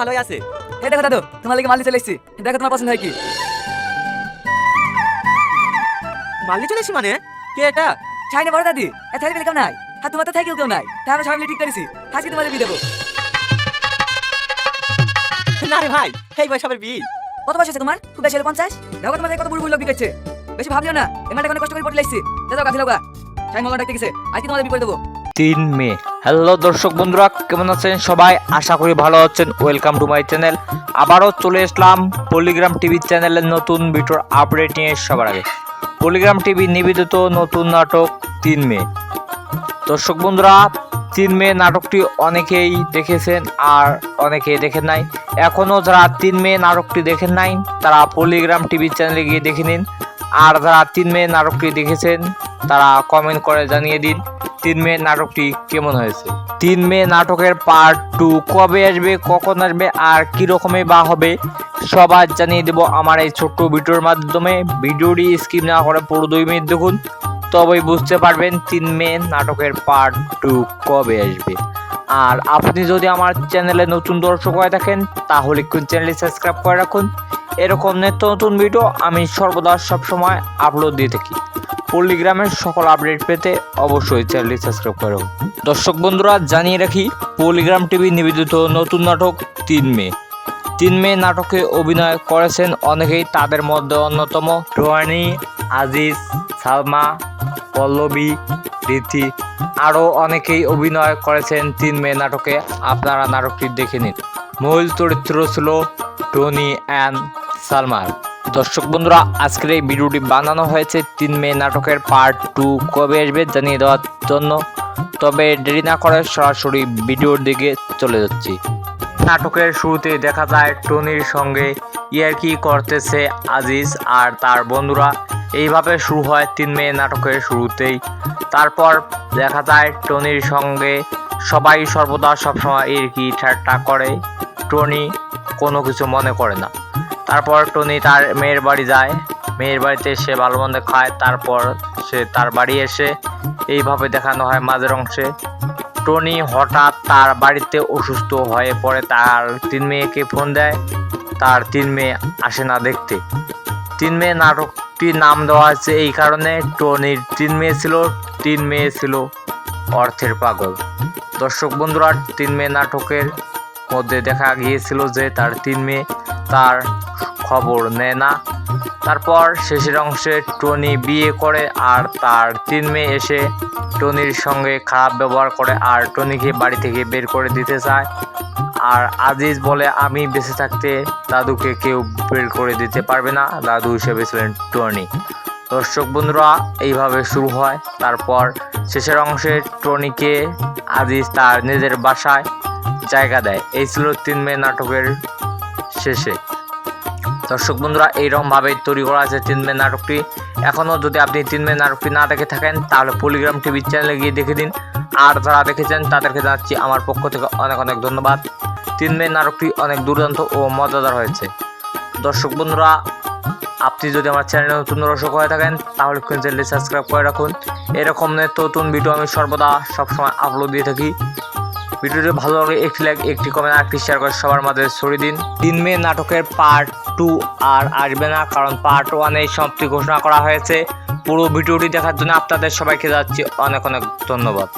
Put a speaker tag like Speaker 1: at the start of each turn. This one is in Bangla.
Speaker 1: ভালোই আছে।
Speaker 2: এই দেখো দাদু, তোমার লেগে মাল চলে এসেছি। দেখো তোমার পছন্দ হয় কি।
Speaker 1: মাল্লি চলে এসছি মানে? কে এটা?
Speaker 2: চাইনা বড় দাদি। এত হেল্প কেউ নাই। আর তোমার তো থেকেও কেউ নাই। তাই আমরা সবাই মিলে ঠিক করেছি। আজকে তোমাদের বিয়ে দেবো।
Speaker 1: না রে ভাই, এই বৈশাখের বিয়ে।
Speaker 2: কত বয়স আছে তোমার? খুব বেশি হলে পঞ্চাশ? দেখো কত বুড়ো বুড়ো লোক বিকেছে বেশি ভাবলিও না। এমানটা অনেক কষ্ট করে পড়ে লাগছি। লগা। চাই মোলা ডাকতে গেছে আজকে তোমাদের দেবো।
Speaker 3: তিন মে। হ্যালো দর্শক বন্ধুরা, কেমন আছেন সবাই? আশা করি ভালো আছেন। ওয়েলকাম টু মাই চ্যানেল আবারও চলে আসলাম পলিগ্রাম টিভি চ্যানেলের নতুন ভিডিওর আপডেট নিয়ে সবার আগে। পলিগ্রাম টিভি নিবেদিত নতুন নাটক তিন মে। দর্শক বন্ধুরা, তিন মে নাটকটি অনেকেই দেখেছেন আর অনেকেই দেখেন নাই। এখনও যারা তিন মে নাটকটি দেখেন নাই, তারা পলিগ্রাম টিভি চ্যানেলে গিয়ে দেখে নিন। আর যারা তিন মে নাটকটি দেখেছেন, তারা কমেন্ট করে জানিয়ে দিন। তিন মে নাটকটি কেমন হয়েছে? তিন মে নাটকের পার্ট টু কবে আসবে, কখন আসবে, আর কি রকমে বা হবে, সবার জানিয়ে দেব আমার এই ছোট্ট ভিডিওর মাধ্যমে। ভিডিওটি স্কিপ না করে পুরো দুই মিনিট দেখুন, তবেই বুঝতে পারবেন তিন মে নাটকের পার্ট টু কবে আসবে। আর আপনি যদি আমার চ্যানেলে নতুন দর্শক হয়ে থাকেন, তাহলে চ্যানেলটি সাবস্ক্রাইব করে রাখুন। এরকম নিত্য নতুন ভিডিও আমি সর্বদা সবসময় আপলোড দিয়ে থাকি। পল্লিগ্রামের সকল আপডেট পেতে অবশ্যই চ্যানেলটি সাবস্ক্রাইব করে। দর্শক বন্ধুরা, জানিয়ে রাখি, পল্লিগ্রাম টিভি নিবেদিত নতুন নাটক তিন মে। তিন মে নাটকে অভিনয় করেছেন অনেকেই, তাদের মধ্যে অন্যতম রোহানি আজিজ, সালমা, পল্লবী, রীতি, আরও অনেকেই অভিনয় করেছেন তিন মে নাটকে। আপনারা নাটকটি দেখে নিন। মূল চরিত্র ছিল টনি অ্যান্ড সালমার। দর্শক বন্ধুরা, আজকের এই ভিডিওটি বানানো হয়েছে তিন মে নাটকের পার্ট টু কবে আসবে জানিয়ে দেওয়ার জন্য। তবে দেরি না করে সরাসরি ভিডিওর দিকে চলে যাচ্ছি। নাটকের শুরুতে দেখা যায়, টনির সঙ্গে ইয়ারকি করতেছে আজিজ আর তার বন্ধুরা। এইভাবে শুরু হয় তিন মে নাটকের শুরুতেই। তারপর দেখা যায়, টনির সঙ্গে সবাই সর্বদা সবসময় ইরকি ঠাট্টা করে। টনি কোনো কিছু মনে করে না। তারপর টনি তার মেয়ের বাড়ি যায়। মেয়ের বাড়িতে সে ভালো মন্দ খায়, তারপর সে তার বাড়ি এসে এইভাবে দেখানো হয় মাঝের অংশে। টনি হঠাৎ তার বাড়িতে অসুস্থ হয়ে পড়ে, তার তিন মেয়েকে ফোন দেয়। তার তিন মেয়ে আসে না দেখতে। তিন মেয়ে নাটকটির নাম দেওয়া হয়েছে এই কারণে টনির তিন মেয়ে ছিল, তিন মেয়ে ছিল অর্থের পাগল। দর্শক বন্ধুরা, তিন মেয়ে নাটকের মধ্যে দেখা গিয়েছিল যে তার তিন মেয়ে তার খবর নেয় না। তারপর শেষের অংশে টনি বিয়ে করে আর তার তিন মেয়ে এসে টনির সঙ্গে খারাপ ব্যবহার করে আর টনিকে বাড়ি থেকে বের করে দিতে চায়। আর আজিজ বলে, আমি বেঁচে থাকতে দাদুকে কেউ বের করে দিতে পারবে না। দাদু হিসেবে ছিলেন টনি। দর্শক বন্ধুরা, এইভাবে শুরু হয়। তারপর শেষের অংশে টনিকে আজিজ তার নিজের বাসায় জায়গা দেয়। এই ছিল তিন মে নাটকের শেষে। দর্শক বন্ধুরা, এইরকমভাবে তৈরি করা আছে তিন মে নাটকটি। এখনও যদি আপনি তিন মে নাটকটি না দেখে থাকেন, তাহলে পলিগ্রাম টিভির চ্যানেলে গিয়ে দেখে দিন। আর যারা দেখেছেন, তাদেরকে জানাচ্ছি আমার পক্ষ থেকে অনেক অনেক ধন্যবাদ। তিন মে নাটকটি অনেক দুর্দান্ত ও মজাদার হয়েছে। দর্শক বন্ধুরা, আপনি যদি আমার চ্যানেলে নতুন দর্শক হয়ে থাকেন, তাহলে চ্যানেলটি সাবস্ক্রাইব করে রাখুন। এরকম নতুন ভিডিও আমি সর্বদা সবসময় আপলোড দিয়ে থাকি। ভিডিওটি ভালো লাগলে একটি লাইক একটি কমেন্ট আর একটি শেয়ার করে সবার মাঝে ছড়িয়ে দিন। তিন মে নাটকের পার্ট টু আর আসবে না, কারণ পার্ট ওয়ানে সমাপ্তি ঘোষণা করা হয়েছে। পুরো ভিডিওটি দেখার জন্য আপনাদের সবাইকে যাচ্ছি অনেক অনেক ধন্যবাদ।